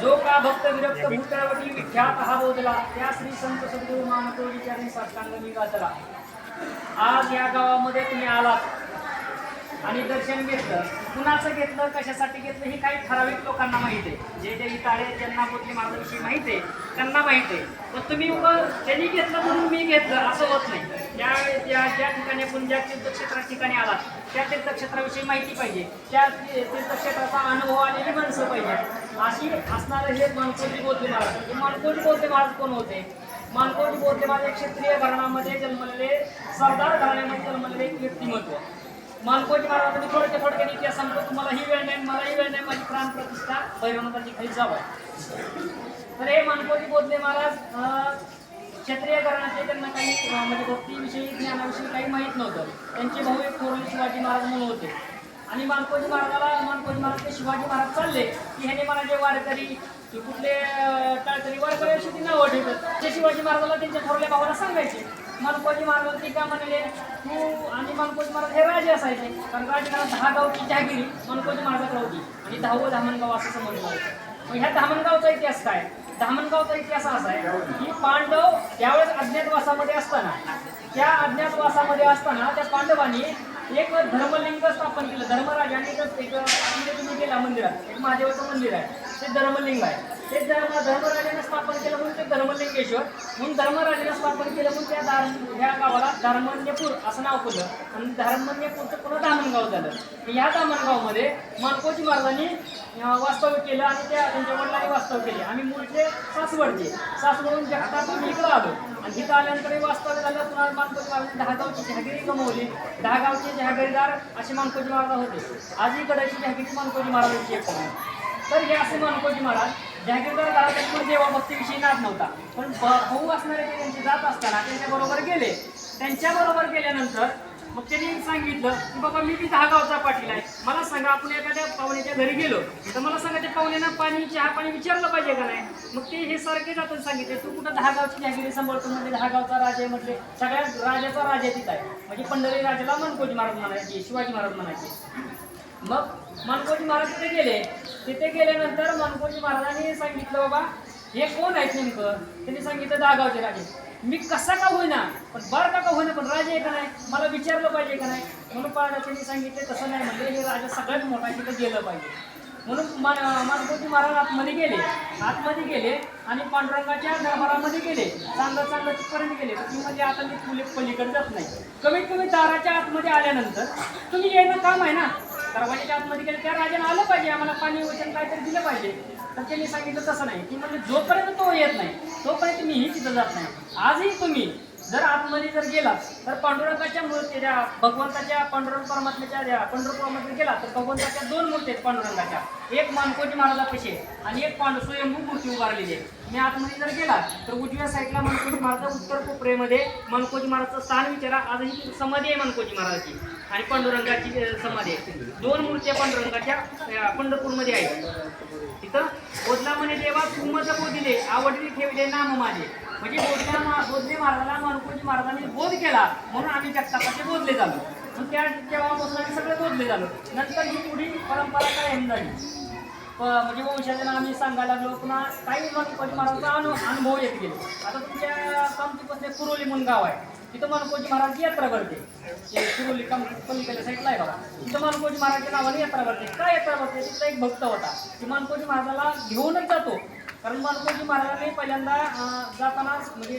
जो का भक्त विरक्त भूतळवटी विख्यात हा बोधला त्या श्री संत सद्गुरु मानकोजीच्या साष्टांग गाजला आज या गावामध्ये तुम्ही आलात. आणि दर्शन घेतलं कुणाचं घेतलं कशासाठी घेतलं हे काही ठराविक लोकांना माहिती आहे. जे जे इथं ज्यांना बोधले माझ्याविषयी माहिती आहे त्यांना माहिती आहे. पण तुम्ही उभं त्यांनी घेतलं म्हणून मी घेतलं असं होत नाही. त्या ज्या ज्या ठिकाणी आपण ज्या तीर्थक्षेत्रा ठिकाणी आलात त्या तीर्थक्षेत्राविषयी माहिती पाहिजे. त्या तीर्थक्षेत्राचा अनुभव आलेली माणसं पाहिजे. अशी असणारं हे मानकोजी बोधले महाराज. हे मानकोजी बोधले महाराज कोण होते? मानकोजी बोधले महाराज क्षेत्रीय घराण्यामध्ये जन्मलेले सरदार घराण्यामध्ये जन्मलेले एक व्यक्तिमत्व. मानकोजी महाराज मी थोडक्या थोडक्याने इतिहास सांगतो. तुम्हाला ही वेळ नाही मला ही वेळ नाही माझी प्राण प्रतिष्ठा. भैरवनाथाची खाली जाव. आहे तर हे मानकोटी बोधले महाराज अं, क्षत्रिय घराण्याचे त्यांना काही म्हणजे भक्तीविषयी ज्ञानाविषयी काही माहीत नव्हतं. त्यांचे भाऊ एक थोरले शिवाजी महाराज म्हणून होते. आणि मानकोजी महाराजाला मानकोजी महाराज ते शिवाजी महाराज चालले. की ह्याने मला जे वारकरी की कुठले अं, टाळकरी वारकरी अशी ती नावं ठेवतात. ते शिवाजी महाराजाला त्यांच्या थोरल्या भावाला सांगायचे. मनकोजी महाराज ते का म्हणाले तू आणि मनकोजी महाराज हे राजे असायचे. कारण राजकारण दहा गावची जहागिरी मनकोजी महाराजाकडे होती. आणि दहावं धामणगाव असं समजलं होतं. मग ह्या धामणगावचा इतिहास काय? धामणगावचा इतिहास असा आहे की पांडव त्यावेळेस अज्ञातवासामध्ये असताना त्या अज्ञातवासामध्ये असताना त्या पांडवांनी एक धर्मलिंग स्थापन केलं. धर्मराजाने एक तुम्ही गेला मंदिरात. एक महादेवाचं मंदिर आहे. ते धर्मलिंग आहे. ते धर्म धर्मराजाने स्थापन केलं म्हणून ते धर्मलिंगेश्वर. म्हणून धर्मराजाने स्थापन केलं म्हणून त्या दार ह्या गावाला धर्मन्यपूर असं नाव पडलं. आणि धर्मन्यपूरचं पुन्हा दामणगाव झालं. या दामणगावमध्ये मानकोजी महाराजांनी वास्तव्य केलं आणि त्या त्यांच्या वडिलांनी वास्तव्य केले. आम्ही मूळचे सासवडचे. सासवडून जगतातून इकडं आलो. आणि इथं आल्यानंतर वास्तव्य झालं. पुन्हा मानकोजी महाराजांनी दहा गावची जहागिरी गमावली. दहा गावचे जहागिरीदार असे मानकोजी महाराज होते. आजही कडाची जहागिरी मानकोजी महाराजांची एक आहे. तर हे असे मानकोजी महाराज जहागीरदार गावात देवाभक्तीविषयी नाद नव्हता पण भाऊ असणारे ते त्यांचे जात असताना त्यांच्याबरोबर गेले. त्यांच्याबरोबर गेल्यानंतर मग त्यांनी सांगितलं की बाबा मी बी दहा गावचा पाटील आहे. मला सांगा आपण एखाद्या पाहुण्याच्या घरी गेलो तर मला सांगा त्या पाहुण्यानं पाणी चहा पाणी विचारलं पाहिजे का नाही? मग ते हे सारखे जातात सांगितले तू कुठं दहा गावची जहागिरी सांभाळतो म्हणजे दहा गावचा राजा आहे म्हटले सगळ्या राजाचा राजा तिथं आहे. म्हणजे पंढरी राजाला मनकोजी महाराज म्हणायचे शिवाजी महाराज म्हणायचे. मग मनकोजी महाराज तिथे गेले. तिथे गेल्यानंतर मनकोजी महाराजांनी सांगितलं बाबा हे कोण आहेत नेमकं? त्यांनी सांगितलं दहागावचे राजे. मी कसा का होईना? पण बरं का का होईना? पण राजे आहे का नाही? मला विचारलं पाहिजे का नाही? म्हणून पाहता त्यांनी सांगितलं तसं नाही म्हणजे हे राजा सगळ्यात मोठा आहे, तिथं गेलं पाहिजे. म्हणून मान मानकोजी महाराज आतमध्ये गेले. आतमध्ये गेले आणि पांडुरंगाच्या दरबारामध्ये गेले. चांगलं चांगलं तिथपर्यंत गेले. तर ती म्हणजे आता मी फुले पलीकडे जात नाही. कमीत कमी दाराच्या आतमध्ये आल्यानंतर तुम्ही येणं काम आहे ना? दरवाजाच्या आतमध्ये गेले त्या राजाने आलं पाहिजे आम्हाला पाणी वचन काहीतरी दिलं पाहिजे. तर त्यांनी सांगितलं तसं नाही. की म्हणजे जोपर्यंत तो येत नाही तोपर्यंत मीही तिथं जात नाही. आजही तुम्ही जर आतमध्ये जर गेला तर पांडुरंगाच्या मूर्ती त्या भगवंताच्या पांडुरंग परमात्म्याच्या त्या पंढरपुरामध्ये गेला तर भगवंताच्या दोन मूर्ती आहेत पांडुरंगाच्या. एक मानकोटी महाराजापाशी आहे आणि एक पांडू स्वयंभू मूर्ती उभारलेली आहे. मी आतमध्ये जर गेला तर उजव्या साईडला मनकोजी महाराज उत्तर कोपरेमध्ये मनकोजी महाराजचं स्थान विचारा. आजही समाधी आहे मनकोजी महाराजाची आणि पांडुरंगाची समाधी आहे. दोन मूर्त्या पांडुरंगाच्या पंढरपूरमध्ये आहेत. तिथं बोधला म्हणे देवा तू मज बोधिले आवडली ठेवले नाम माझे म्हणजे बोधल्या मा- बोधले महाराजाला मानकोजी महाराजांनी बोध केला म्हणून आम्ही जगतापाचे बोधले झालो. मग त्या तेव्हापासून आम्ही सगळे बोधले झालो. नंतर ही पुढील परंपरा कायम झाली प- म्हणजे वंशाजना आम्ही सांगायला लागलो पुन्हा काही मानकोजी महाराजांचा अनु अनुभव येत गेले. आता तुमच्या कामतीपासून कुरोली म्हणून गाव आहे. तिथं मनकोजी महाराज यात्रा भरते ते कुरोली काम पलीकडल्या साईडला आहे बाबा तिथं मानकोजी महाराजच्या नावाने यात्रा भरते काय यात्रा भरते तिथं एक भक्त होता. की मानकोजी महाराजाला घेऊनच जातो. कारण मानकोजी महाराजांनी पहिल्यांदा जाताना म्हणजे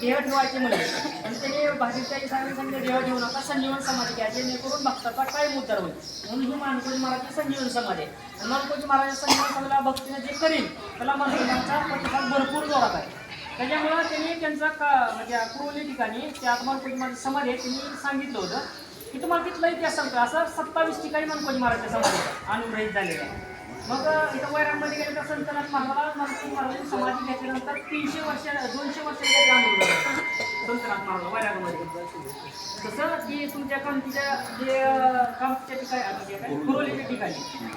देह ठेवायचे म्हणजे आणि त्याने भाजीच्या इसाने सांगितलं देह ठेवू नका संजीवन समाधी घ्या जेणेकरून भक्ताचा काय उद्धार होईल. म्हणून ही मानकोजी महाराजची संजीवन समाधी आहे. आणि मानकोजी महाराज संजीवन समाधीला भक्तीने जे करील त्याला मानकोजीचा प्रतिसाद भरपूर जोरात आहे. त्याच्यामुळं त्यांनी त्यांचा का म्हणजे कुरवली ठिकाणी त्या मानकोजी महाराज समाधी आहे त्यांनी सांगितलं होतं. की तुम्हाला तिथला इतिहास सांगतो. असं सत्तावीस ठिकाणी मानकोजी महाराजच्या समाधी अनुग्रहित झालेलं आहे. मग इथं वैरांमध्ये गेलं तर संतनाथ महाराजाला मानकोजी महाराजांनी समाधी घेतल्यानंतर तीनशे वर्ष दोनशे वर्षाचे अनुग्रह संतनाथ महाराज वैरागमध्ये तसं की तुमच्या कामतीच्या जे कामच्या ठिकाणी जे कुरोलीच्या ठिकाणी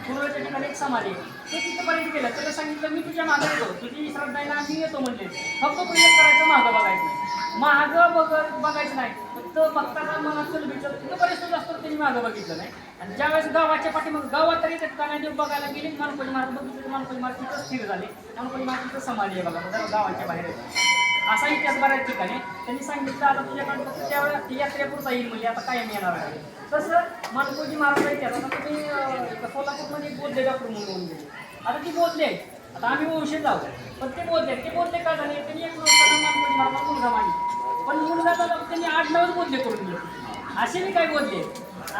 कुरोलीच्या ठिकाणी एक समाधी आहे. ते तिथपर्यंत गेलं त्याला सांगितलं मी तुझ्या मागे येतो तुझी श्रद्धाईला आम्ही येतो म्हणजे फक्त तुझ्या करायचं मागं बघायचं. मागं बघ बघायचं नाही. फक्त बघताना मनात चल बिचल तिथं बरेच दिवस त्यांनी बघितलं नाही. आणि ज्यावेळेस गावाच्या पाठी मग गावात तरी त्या बघायला गेली मानकोजी महाराज बघितलं मानपणी मानकोजी तिथं स्थिर झाले. मानपणी मार्ग तिथं समाधी आहे म्हणजे बघा गावाच्या बाहेर असा इतिहास बऱ्याच ठिकाणी त्यांनी सांगितलं आता तुझ्याकडे फक्त त्यावेळेस यात्रेपुरता येईल म्हणजे आता कायम येणार आहे. तसं मानकोजी महाराज इतिहास आता तुम्ही सोलापूरमध्ये बोलले डॉक्टर म्हणून होऊन गेले. आता ती बोलले आता आम्ही वंशी जाऊ पण ते बोलले ते बोलले का झाले? त्यांनी एक मानकोजी महाराज मुलगा मांडली पण मुलगा त्यांनी आठ नऊच बोलले करून दिले असे मी काय बोलले?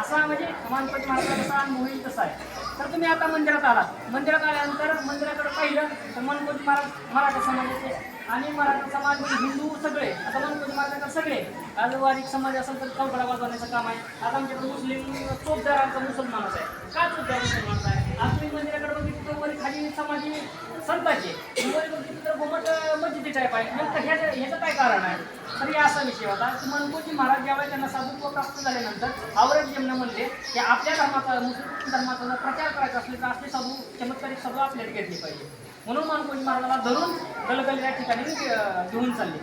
असा म्हणजे मानपती महाराजाचा कसा अनुभव तसा आहे. तर तुम्ही आता मंदिरात आलात. मंदिरात आल्यानंतर मंदिराकडे पाहिलं तर मनकोजी महाराज मराठा समाजाचे आणि मराठा समाज म्हणजे हिंदू सगळे आता मनकोजी महाराजांकडे सगळे आज समाज असेल तर चौकडा वाजवण्याचं काम आहे. आता आमच्याकडे मुस्लिम चोपदारांचा मुसलमानच आहे. का चोपदार मुसलमानचा आहे? आज तुम्ही मंदिराकडे बघितलं तर खाली समाधी संतांची वर तर घुमट मस्जिदी टाईप आहे नेमकं ह्याचं ह्याचं काय कारण आहे? तर हे असा विषय होता की मनकोजी महाराज ज्यावेळेस त्यांना साधुत्व प्राप्त झाल्यानंतर औरंगजेबनं म्हणले की आपल्या धर्माचा मुस्लिम धर्माचा जर प्रचार करायचा असेल तर असले साधू चमत्कारिक साधू आपल्याला घेतली पाहिजे. म्हणून मनकोजी महाराजाला धरून गलगल या ठिकाणी घेऊन चालले.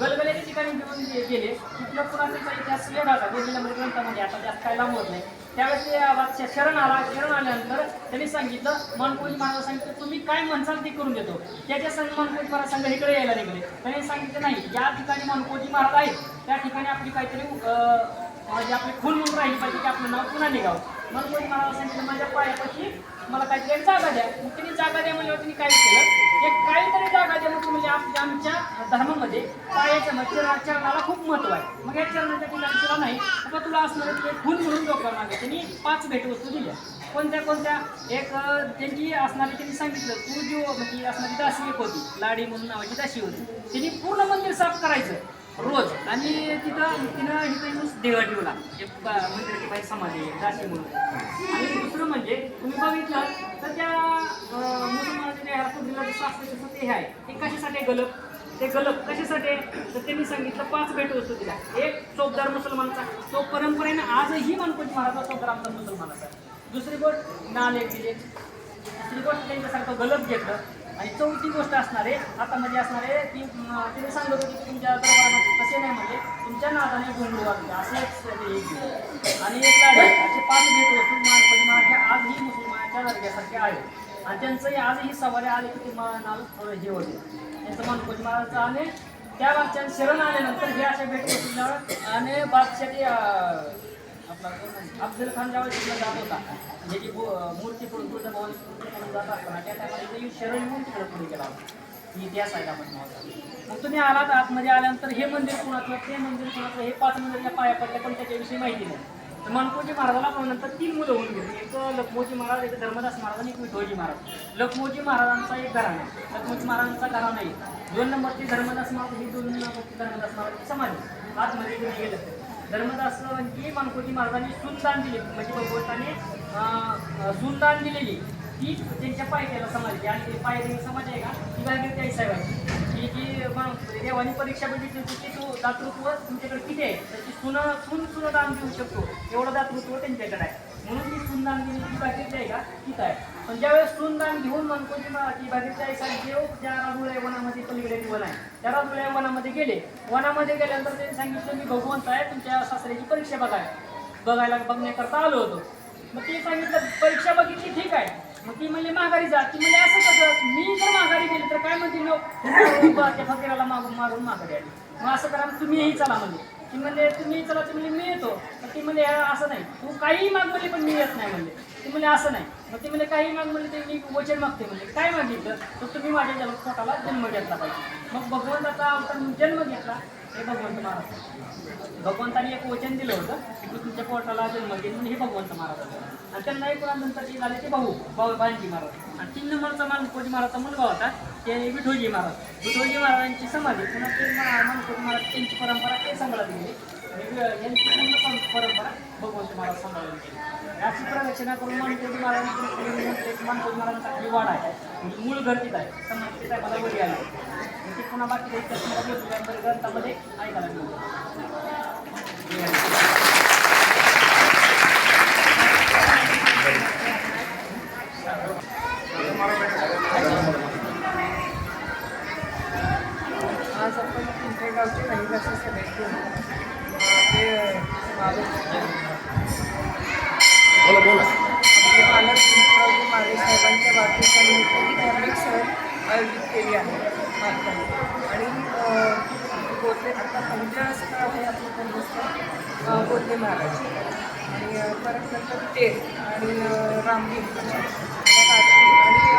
गलगल्याच्या ठिकाणी घेऊन गेले तिथलं पुराणाचा इतिहास वेगळा होता वेगवेगळ्या ग्रंथामध्ये आता जास्त काय लांब होत नाही. त्यावेळेस ते शरण आला शरण आल्यानंतर त्यांनी सांगितलं मनकोजी महाराज सांगितलं तुम्ही काय म्हणसाल ते करून देतो. त्याच्या संघ मनकोजी महाराज संघ इकडे यायला निघले. त्यांनी सांगितलं नाही ज्या ठिकाणी मनकोजी महाराज आहेत. त्या ठिकाणी आपली काहीतरी म्हणजे आपली खून म्हणून राहिली पाहिजे की आपलं नाव पुन्हा निघावं. मनकोजी महाराज सांगितलं माझ्या पायापाशी मला काहीतरी एक जागा द्या. मग त्यांनी जागा द्या म्हणल्यावर तिने काय केलं? एक काहीतरी जागा द्या मग म्हणजे, म्हणजे आपल्या आमच्या धर्मामध्ये पायाच्या म्हणजे चरणाला खूप महत्त्व आहे. मग या चरणाच्या ठिकाणी तुला नाही मग तुला असणार की एक खून म्हणून लोकांना मागे. त्यांनी पाच भेटवस्तू दिल्या. कोणत्या कोणत्या? एक त्यांची असणारी त्यांनी सांगितलं तू जी म्हणजे असणारी दासी एक होती. लाडी म्हणून नावाची दासी होती. त्यांनी पूर्ण मंदिर साफ करायचं रोज. आणि तिथं तिनं इथं येऊन देवा ठेवला. एक ब- मंदिराची बाई समाधी आहे, म्हणून. आणि म्हणजे तुम्ही बघितलं तर त्या मुसलमानाच्या त्या जसं असतं तसं ते हे आहे. ते कशासाठी गलप? ते गलप कशासाठी आहे? तर त्यांनी सांगितलं पाच भेट वस्तू तिला. एक चौकदार मुसलमानचा. तो परंपरेनं आजही गणपती महाराजा चोपदार आमचा मुसलमानाचा दुसरी गोष्ट नाले दिले तिसरी गोष्ट त्यांच्यासारखं गलप घेतलं. आणि चौथी गोष्ट असणार आहे हातामध्ये असणार आहे ती तिने सांगत होती की तुमच्या दरबारामध्ये तसे नाही म्हणजे तुमच्या नादाने गोंधळ वाजले असं एक आणि एक लाडे असे पाच भेट वस्तू मानपती आजही मुसलमानाच्या दर्ग्यासारखे आहेत आणि त्यांचंही आजही सवारी आले की तुम्हाला नाव थोडं हे होते. त्यांचं मानपती महाराजचं आणि त्या बादशाह शरण आल्यानंतर हे अशा भेट वस्तूला आणि बादशाह अफजल खान ज्यावेळेस तिकडे जात होता. म्हणजे जी मूर्ती पुढे तुळजाभवानी भवन पुढे जात असताना त्या टायमाला इथे येऊन शरण येऊन तिकडे पुढे गेला होता. ही इतिहास आहे आपण मग तुम्ही आलात आतमध्ये आल्यानंतर हे मंदिर कुणाचं ते मंदिर कुणाचं हे पाच मंदिरच्या पाया पडल्या पण त्याच्याविषयी माहिती नाही. तर मनकोजी महाराजाला पण नंतर तीन मुलं होऊन गेली. एक लखमोजी महाराज एक धर्मदास महाराज आणि एक विठोजी महाराज. लखमोजी महाराजांचा एक घराणा आहे. लखमोजी महाराजांचा घराणा नाही दोन नंबरची धर्मदास महाराज ही दोन नंबरची धर्मदास महाराज समाज आतमध्ये घेऊन गेलं. धर्मदास की मानकोजी महाराजांनी सुनदान दिले. म्हणजे भगवंताने सुनदान दिलेली. ती त्यांच्या पायथ्याला समाधी. आणि ते पायथ्याची समाज आहे का? ती बाहेर आई साहेबांची. ही जी मग देवानी परीक्षा बघितली होती की तो दातृत्व तुमच्याकडे किती आहे? ती सुनं सुन सुन दान देऊ शकतो. एवढं दातृत्व त्यांच्याकडे आहे. म्हणून ती सुनदान घेऊन ती बाकीची आहे का? ठीक आहे. पण ज्यावेळेस सुनदान घेऊन मनकोजी मा- ती बाकीची आहे साहेब देव त्या राजुळ्या वनामध्ये पलीकडे वन आहे. त्या राजुळ्या वनामध्ये गेले. वनामध्ये गेल्यानंतर त्यांनी सांगितलं मी भगवंत आहे. तुमच्या सासऱ्याची परीक्षा बघाय बघायला बघण्याकरता आलो होतो. मग ती सांगितलं परीक्षा बघितली ठीक आहे. मग ती म्हणली माघारी जा. ती म्हणजे असं कसं? मी जर माघारी गेली तर काय म्हणते? नो त्या फकीराला मागून मागून माघारी आली. मग असं करा तुम्हीही चला म्हणजे ती म्हणजे तुम्ही चला. ती म्हणजे मी येतो. मग ती म्हणजे असं नाही. तू काहीही माग म्हणले पण मी येत नाही म्हणजे ती म्हणजे असं नाही. मग ती म्हणजे काही माग म्हणले ते मी वचन मागते म्हणजे काय मागितलं? तर तुम्ही माझ्या जन्म पोटाला जन्म घेतला पाहिजे. मग भगवंताचा अवतार जन्म घेतला. हे भगवंत महाराज. भगवंताने एक वचन दिलं होतं की तू तुमच्या पोटाला जन्म घेईन म्हणून हे भगवंत महाराज आणि त्यांना एक नंतर ते झाले ते भाऊ भाऊ बाळजी महाराज. आणि तीन नंबरचा मानकोजी महाराजचा मुलगा होता ते विठोजी महाराज. विठोजी महाराजांची समाधी पुन्हा ते मानकोजी महाराज त्यांची परंपरा ते सांभाळत गेली. यांची पूर्ण परंपरा भगवंत महाराज सांभाळून गेली. अशी प्रदक्षिणा करून मानकोजी महाराज मानकोजी महाराजांचा वाडा आहे. म्हणजे मूळ घर तिथं आहे. समाज तिथं मला वडी आली आज आपण पिंपळगावचे रहिवासी मालक साहेबांच्या वाढदिवसानिमित्त धार्मिक सहल आयोजित केली आहे. आता पहिल्या स्थळ आहे आपलं त्यांचं अ, महाराज आणि परत नंतर तेल आणि अ, आणि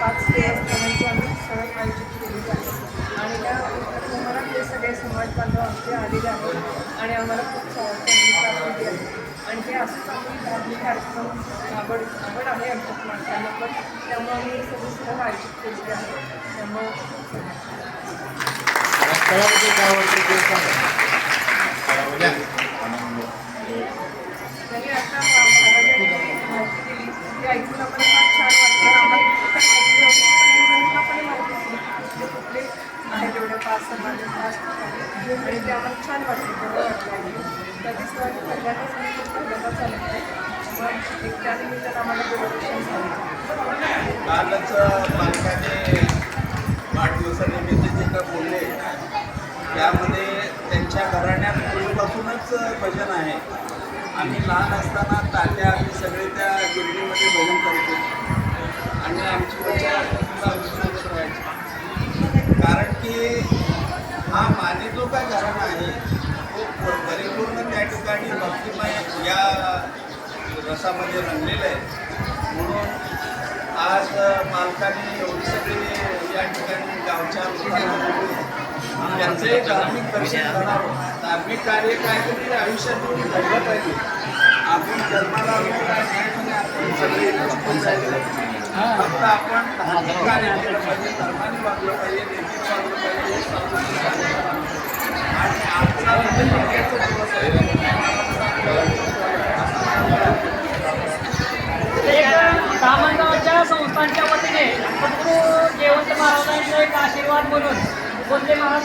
पाच ते दुर्गा आम्ही सगळं आयोजित केलेली आहे. आणि त्या मला ते सगळे समाज बांधव आमचे आलेले आहेत. आणि आम्हाला खूप चा- आहे. आणि हे असंच आम्ही धार्मिक कार्यक्रम आवड आवड आहे आमच्या माणसांना पण. त्यामुळे आम्ही सगळी सगळं आयोजित केलेली आहे. त्यामुळं स्थळाबद्दल काय वाटतं ते सांगा आता फार छान आम्हाला पण कुठले कुठले पाच आणि ते आम्हाला छान वाटलं बरं वाटलं आणि कधीच वाटलं पहिल्यांदाच मी पहिल्यांदा चालत आहे मग एक त्यानिमित्तानं आम्हाला डेकोरेशन झालं कालच वाढदिवसानिमित्त त्यामध्ये त्यांच्या घराण्यात पूर्वीपासूनच भजन आहे. आम्ही लहान असताना तात्या आम्ही सगळे त्या गिरणीमध्ये भजन करतो. आणि आमची मजा राहायची. कारण की हा माने जो काय घराणा आहे तो परिपूर्ण त्या ठिकाणी भक्तिमय या रसामध्ये रंगलेलं आहे. म्हणून आज मालकाने एवढी सगळी या ठिकाणी गावच्या लोकांना बोलवून त्यांचे धार्मिक दर्शन करावं धार्मिक कार्य काहीतरी आयुष्यातून घडलं पाहिजे. आपण जन्माला आलो काय नाही म्हणजे आपण सगळे एकत्र जायचं. फक्त आपण धार्मिक कार्य केलं पाहिजे धर्माने वागलं पाहिजे नैतिक वागलं पाहिजे. आणि आजचा म्हणजे भाग्याचा दिवस आहे. संस्थांच्या वतीने सद्गुरू जयवंत महाराजांचा एक आशीर्वाद म्हणून बोलते महाराज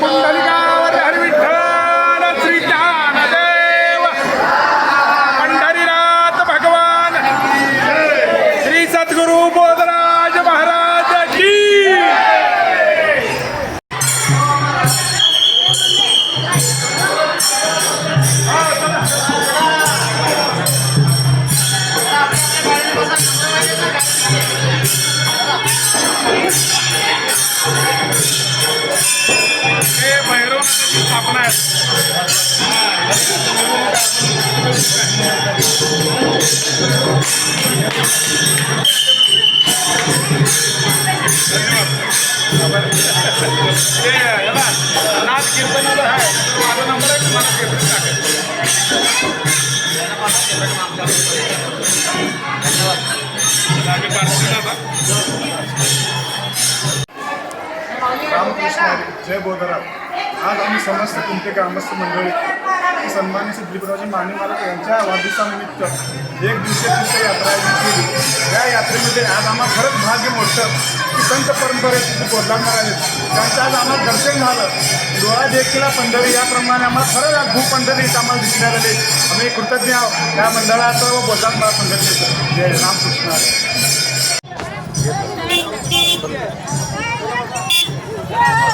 कुंडलिकावर हरिविठ्ठल श्री हे भैरवनाथाची स्थापना आहे. ते याला नाथ कीर्तनाला आहे. माझा नंबर आहे तुम्हाला कीर्तन टाकेल. धन्यवाद. आम्ही पार्टीला आता रामकृष्ण जय बोधराम आज आम्ही समस्त तुमचे ग्रामस्थ मंडळी सन्मान्य सिद्धीपरावजी माने मालक यांच्या वाढदिवसानिमित्त एक दिवसीय तीर्थयात्रा आयोजित केली. या यात्रेमध्ये आज आम्हाला खरंच भाग्य मोठं की संत परंपरेचे बोलणार आहेत त्यांचं आज आम्हाला दर्शन झालं. डोळा देखील पंढरी. याप्रमाणे आम्हाला खरंच आज भूपंढरीत आम्हाला दिसण्यात आले आम्ही कृतज्ञ आहोत. त्या मंडळाचं व बोलणार संघटनेचं. जय रामकृष्ण Yeah.